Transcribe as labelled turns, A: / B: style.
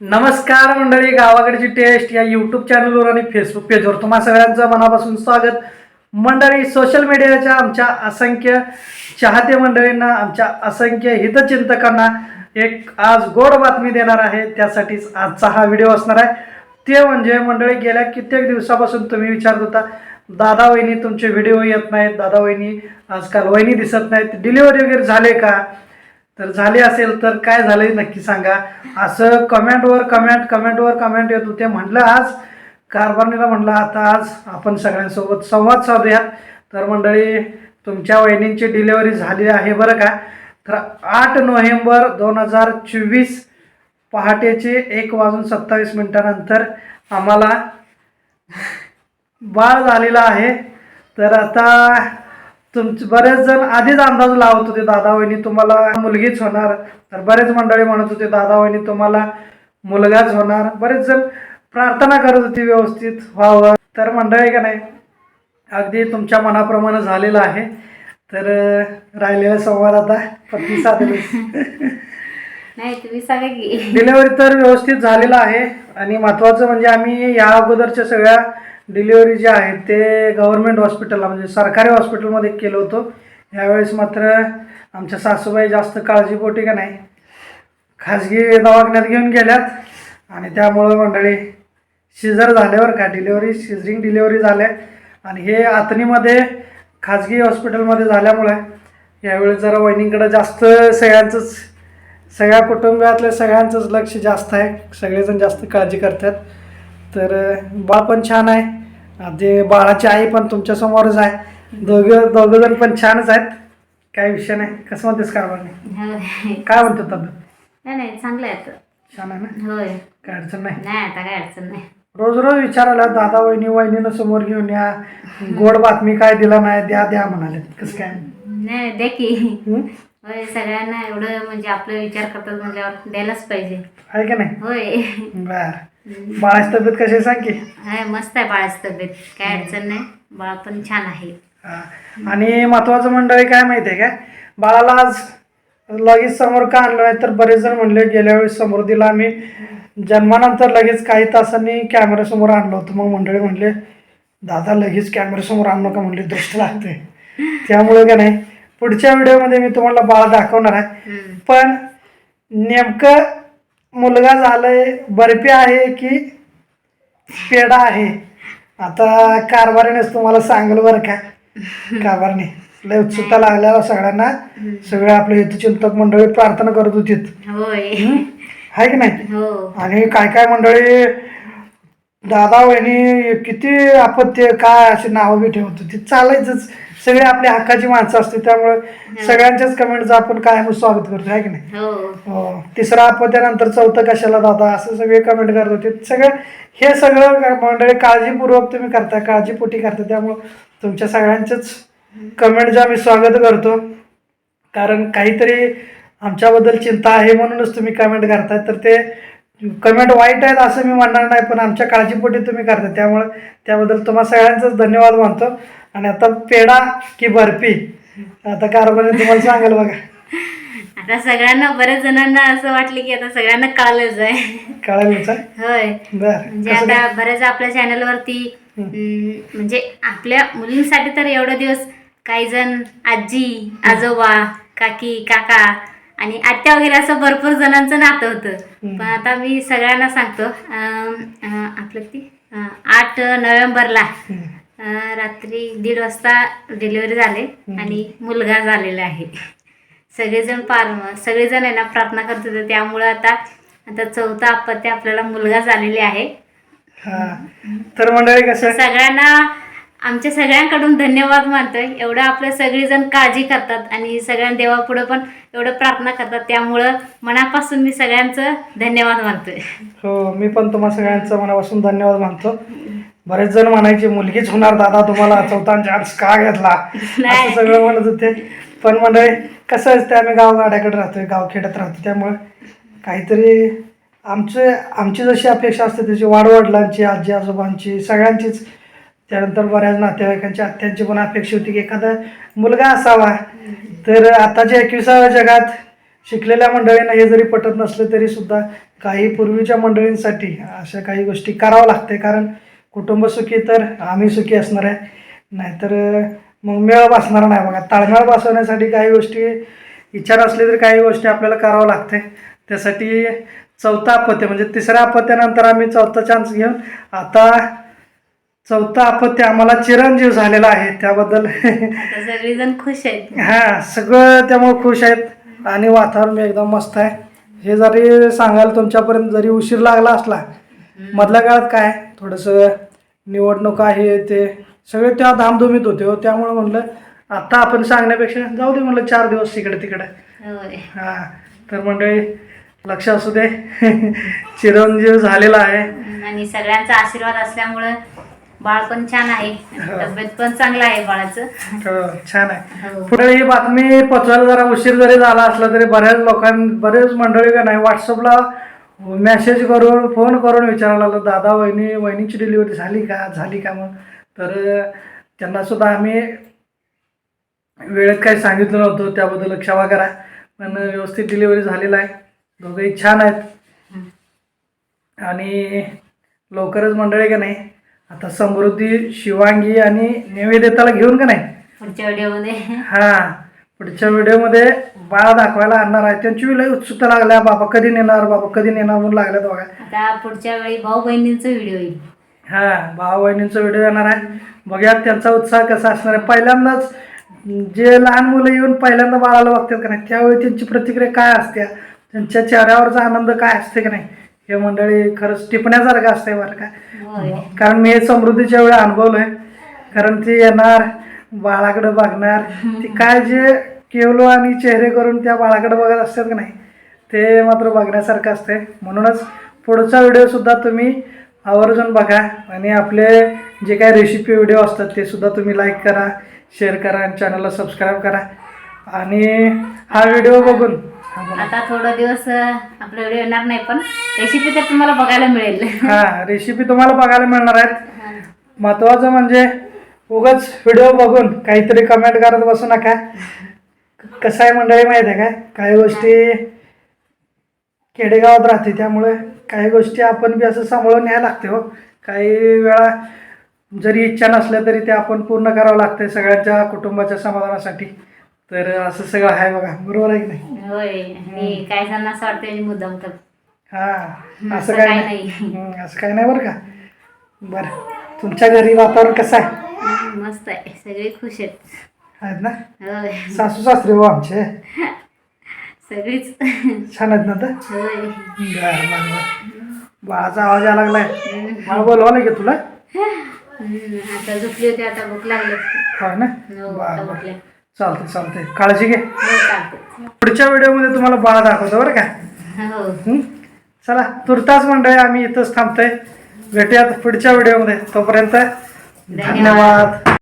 A: नमस्कार मंडळी गावाकडची टेस्ट या यूट्यूब चॅनलवर आणि फेसबुक पेजवर तुम्हा सगळ्यांचं मनापासून स्वागत. मंडळी सोशल मीडियाच्या आमच्या असंख्य चाहते मंडळींना आमच्या असंख्य हितचिंतकांना एक आज गोड बातमी देणार आहे. त्यासाठीच आजचा हा व्हिडिओ असणार आहे. ते म्हणजे मंडळी गेल्या कित्येक दिवसापासून तुम्ही विचारत होता दादा वहिनी तुमचे व्हिडिओ येत नाहीत. दादा वहिनी आजकाल वहिनी दिसत नाहीत. डिलिव्हरी वगैरे झाले का? तर झाले असेल तर काय झालंय नक्की सांगा. असं कमेंटवर कमेंट कमेंटवर कमेंट येत होते. म्हटलं आज कारभारणीला म्हटलं आता आज आपण सगळ्यांसोबत संवाद साधूयात. तर मंडळी तुमच्या वहिनींची डिलिव्हरी झाली आहे बरं का? तर आठ नोव्हेंबर दोन हजार चोवीस पहाटेचे एक वाजून सत्तावीस मिनिटानंतर आम्हाला बाळ झालेला आहे. तर आता तुमचे बरेच जण आधीच अंदाज लावत होते दादा वहिनी तुम्हाला मुलगीच होणार. तर बरेच मंडळी म्हणत होते दादा वहिनी तुम्हाला मुलगाच होणार. बरेच जण प्रार्थना करत होती व्यवस्थित व्हावं तर मंडळी का नाही अगदी तुमच्या मनाप्रमाणे झालेलं आहे. तर राहिलेला संवाद आता पत्नी साधेल.
B: नाही तुम्ही सांगा की.
A: डिलेवरी तर व्यवस्थित झालेलं आहे. आणि महत्त्वाचं म्हणजे आम्ही या अगोदरच्या सगळ्या डिलिव्हरी जे आहे ते गव्हर्मेंट हॉस्पिटलला म्हणजे सरकारी हॉस्पिटलमध्ये केलं होतं. यावेळेस मात्र आमच्या सासूबाई जास्त काळजीपोटी का नाही खाजगी दवाखान्यात घेऊन गेल्यात. आणि त्यामुळं मंडळी शिजर झाल्यावर का डिलेवरी शिजरिंग डिलेवरी झाल्या आणि हे आतनीमध्ये खाजगी हॉस्पिटलमध्ये झाल्यामुळे यावेळेस जरा वहिनींकडं जास्त सगळ्यांचंच सगळ्या कुटुंबातल्या सगळ्यांचंच लक्ष जास्त आहे. सगळेजण जास्त काळजी करतात. तर अं, बाळ पण छान आहे. आधी बाळाची आई पण तुमच्यासमोरच आहे. दोघं दोघं जण पण छानच आहेत. काही विषय नाही. कसं म्हणतेस कारभार
B: होय.
A: काय म्हणतो तब्येत?
B: नाही नाही चांगलं आहे आता.
A: छान आहे ना?
B: होय.
A: काय अडचण नाही?
B: नाही आता काय अडचण नाही.
A: रोज रोज विचारायला दादा वहिनी वहिनीनं समोर घेऊन या. गोड बातमी काय दिला नाही द्या द्या म्हणाले. कसं काय?
B: नाही दे की.
A: हं?
B: होय सगळ्यांना एवढं म्हणजे आपला विचार करतात म्हटल्यावर द्यायलाच पाहिजे.
A: आहे का नाही?
B: होय.
A: बर. बाळाची तब्येत कशी आहे सांग की?
B: हाय मस्त आहे बाळाची तब्येत. काय अडचण नाही. बाळ पण छान आहे.
A: हा. आणि महत्वाचं मंडळी काय माहिती आहे काय बाळाला आज लगेच समोर का आणलं नाही तर बरेच जण म्हणले गेल्या वेळेस समोर दिला आम्ही. जन्मानंतर लगेच काही तासांनी कॅमेऱ्यासमोर आणलं होतं. मग मंडळी म्हणले दादा लगेच कॅमेऱ्यासमोर आणू का म्हणले दृष्ट लागते त्यामुळे का नाही पुढच्या व्हिडिओमध्ये मी तुम्हाला बाळ दाखवणार आहे.
B: हम्म.
A: पण नेमकं मुलगा झालंय बर्फी आहे की पेढा आहे? आता कारभारीनेच तुम्हाला सांगल बरं का. कारभारने. लय उत्सुकता लागल्या सगळ्यांना. सगळे आपले हितचिंतक मंडळी प्रार्थना करत होती
B: होय.
A: आहे की नाही?
B: हो.
A: आणि काय काय मंडळी दादा वहिनी किती आपत्ती काय अशी नावं बी ठेवत होती. चालायचंच. सगळे आपली हक्काची माणसं असते त्यामुळे सगळ्यांच्याच कमेंटचं आपण कायम स्वागत करतो आहे की नाही?
B: हो.
A: हो. तिसरा अपत्यानंतर चौथं कशाला दादा असं सगळे कमेंट करत होते. सगळं हे सगळं मंडळी काळजीपूर्वक तुम्ही करता काळजीपोटी करता त्यामुळं तुमच्या सगळ्यांचंच कमेंटचं आम्ही स्वागत करतो. कारण काहीतरी आमच्याबद्दल चिंता आहे म्हणूनच तुम्ही कमेंट करताय. तर ते कमेंट वाईट आहेत असं मी म्हणणार नाही पण आमच्या काळजीपोटी तुम्ही करता. त्यामुळं त्याबद्दल तुम्हा सगळ्यांचाच धन्यवाद मानतो. आणि आता पेढा की बर्फी? आता कारभारी तुम्हाला सांगाल बघा.
B: आता सगळ्यांना बऱ्याच जणांना असं वाटलं की आता सगळ्यांना कळालंच आहे.
A: कळायलाच आहे?
B: होय.
A: बर.
B: म्हणजे आता बऱ्याच आपल्या चॅनलवरती म्हणजे आपल्या मुलींसाठी तर एवढे दिवस काही जण आजी आजोबा काकी काका आणि आत्या वगैरे असं भरपूर जणांचं नातं होतं. पण आता मी सगळ्यांना सांगतो अं, अं, आपलं ती अं, आठ नोव्हेंबरला रात्री दीड वाजता डिलिव्हरी झाले आणि मुलगा झालेला आहे. सगळेजण पार सगळेजण आहे ना प्रार्थना करत होते. त्यामुळं आता आता चौथा अपत्य आपल्याला मुलगा झालेले आहे.
A: हा. तर मंडळी कसं?
B: सगळ्यांना आमच्या सगळ्यांकडून धन्यवाद मानतोय. एवढं आपलं सगळेजण काळजी करतात आणि सगळ्या देवापुढं पण एवढं प्रार्थना करतात. त्यामुळं मनापासून मी सगळ्यांचं धन्यवाद मानतोय.
A: हो मी पण तुम्हा सगळ्यांचं मनापासून धन्यवाद मानतो. बरेच जण म्हणायचे मुलगीच होणार दादा तुम्हाला चौथा चान्स का घेतला? असं सगळं म्हणत होते. पण मंडळी कसं असते आम्ही गावगाड्याकडे राहतोय गावखेड्यात राहतो. त्यामुळे काहीतरी आमचे आमची जशी अपेक्षा असते त्याची वाडवडिलांची आजी आजोबांची सगळ्यांचीच. त्यानंतर बऱ्याच नातेवाईकांची आत्यांची पण अपेक्षा होती की एखादा मुलगा असावा. तर आताच्या एकविसाव्या जगात शिकलेल्या मंडळींना हे जरी पटत नसलं तरी सुद्धा काही पूर्वीच्या मंडळींसाठी अशा काही गोष्टी करावं लागते कारण कुटुंब सुखी तर आम्ही सुखी असणार आहे. नाहीतर मग मेळ बसणार नाही बघा. ताळमेळ बसवण्यासाठी काही गोष्टी इच्छा नसली तरी काही गोष्टी आपल्याला करावं लागते. त्यासाठी चौथा अपत्य म्हणजे तिसऱ्या अपत्यानंतर आम्ही चौथा चान्स घेऊन आता चौथा अपत्य आम्हाला चिरंजीव झालेला आहे. त्याबद्दल
B: सगळेजण खुश आहेत.
A: हा सगळं त्यामुळे खुश आहेत आणि वातावरण एकदम मस्त आहे. हे जरी सांगायला तुमच्यापर्यंत जरी उशीर लागला असला मधल्या काळात काय? थोडंसं निवडणूक आहे ते सगळे त्या धामधुमीत होते हो. त्यामुळे म्हणलं आता आपण सांगण्यापेक्षा जाऊ दे म्हणलं चार दिवस तिकडे. तिकडे हा तर मंडळी लक्ष असू दे. चिरंजीव झालेला आहे.
B: आणि सगळ्यांचा आशीर्वाद असल्यामुळं बाळ पण छान आहे.
A: हो.
B: तब्येत पण चांगलं आहे बाळाचं.
A: हो, छान आहे.
B: हो.
A: पुढे ही बातमी पोचवायला जरा उशीर जरी झाला असला तरी बऱ्याच लोकां बरेच मंडळी का नाही व्हॉट्सअपला मेसेज करून फोन करून विचारायला लागलं दादा वहिनी वहिनीची डिलिव्हरी झाली का? झाली का मग? तर त्यांना सुद्धा आम्ही वेळेत काही सांगितलं नव्हतं त्याबद्दल क्षमा करा. पण व्यवस्थित डिलिव्हरी झालेला आहे. दोघंही छान आहेत. आणि लवकरच मंडळी का नाही? आता समृद्धी शिवांगी आणि निवेदिताला घेऊन का नाही?
B: पुढच्या व्हिडिओमध्ये
A: हा. पुढच्या व्हिडिओमध्ये बाळ दाखवायला आणणार आहे. त्यांची लई उत्सुकता लागल्या. बाबा कधी नेणार? बाबा कधी नेणार? म्हणून लागल्यात बघा.
B: आता पुढच्या वेळी भाऊ बहिणींचा व्हिडिओ येईल.
A: हा भाऊ बहिणींचा व्हिडिओ येणार आहे. बघूया त्यांचा उत्साह कसा असणार आहे. पहिल्यांदाच जे लहान मुलं येऊन पहिल्यांदा बाळाला बघतात का नाही त्यावेळी त्यांची प्रतिक्रिया काय असते? त्यांच्या चेहऱ्यावरचा आनंद काय असते का नाही? हे मंडळी खरंच टिपण्यासारखं असते बरं का.
B: होय.
A: कारण मी हे समृद्धीच्या वेळी अनुभवलंय. कारण ती येणार बाळाकडे बघणार. ती काय जे केवलो आणि चेहरे करून त्या बाळाकडे बघत असतात की नाही ते मात्र बघण्यासारखं असते म्हणूनच पुढचा व्हिडिओ सुद्धा तुम्ही आवर्जून बघा आणि आपले जे काही रेसिपी व्हिडिओ असतात ते सुद्धा तुम्ही लाईक करा शेअर करा आणि चॅनलला सबस्क्राईब करा. आणि हा व्हिडिओ बघून.
B: आता थोडं दिवस आपला व्हिडिओ येणार नाही पण रेसिपी तर तुम्हाला बघायला मिळेल.
A: हा रेसिपी तुम्हाला बघायला मिळणार आहेत. महत्वाचं म्हणजे उगाच व्हिडिओ बघून काहीतरी कमेंट करत बसू नका. कसं आहे मंडळी माहिती आहे काय काही गोष्टी खेडेगावात राहते त्यामुळे काही गोष्टी आपण बी असं सांभाळून न्यायला लागते हो. काही वेळा जरी इच्छा नसल्या तरी ते आपण पूर्ण करावं लागते सगळ्यांच्या कुटुंबाच्या समाधानासाठी. तर असं सगळं आहे बघा बरोबर आहे की नाही?
B: होय काही जणांना असं वाटतं मुद्दाम तर.
A: हा असं काय नाही. हं, असं काही नाही बरं का? बरं तुमच्या घरी वातावरण कसं आहे?
B: मस्त आहे सगळे खुश आहेत.
A: आहेत ना?
B: होय.
A: सासू सासरे हो आमचे.
B: सगळीच.
A: छान आहेत ना तर
B: होय.
A: बरं बरं बरं. बाळाचा आवाज यायला लागलाय. बाळ बोलवा नाही का तुला?
B: हम्म, आता झोपली होती आता भूक लागली
A: हो ना?
B: हो आता
A: बरं.
B: उठले
A: बरं चालते चालते काळजी घे.
B: हो चालते
A: पुढच्या व्हिडिओमध्ये तुम्हाला बाळ दाखवतो बरं का?
B: हो.
A: हं? चला तुर्तास मंडळी आम्ही इथंच थांबतोय. भेटूयात पुढच्या व्हिडिओमध्ये. तोपर्यंत. धन्यवाद.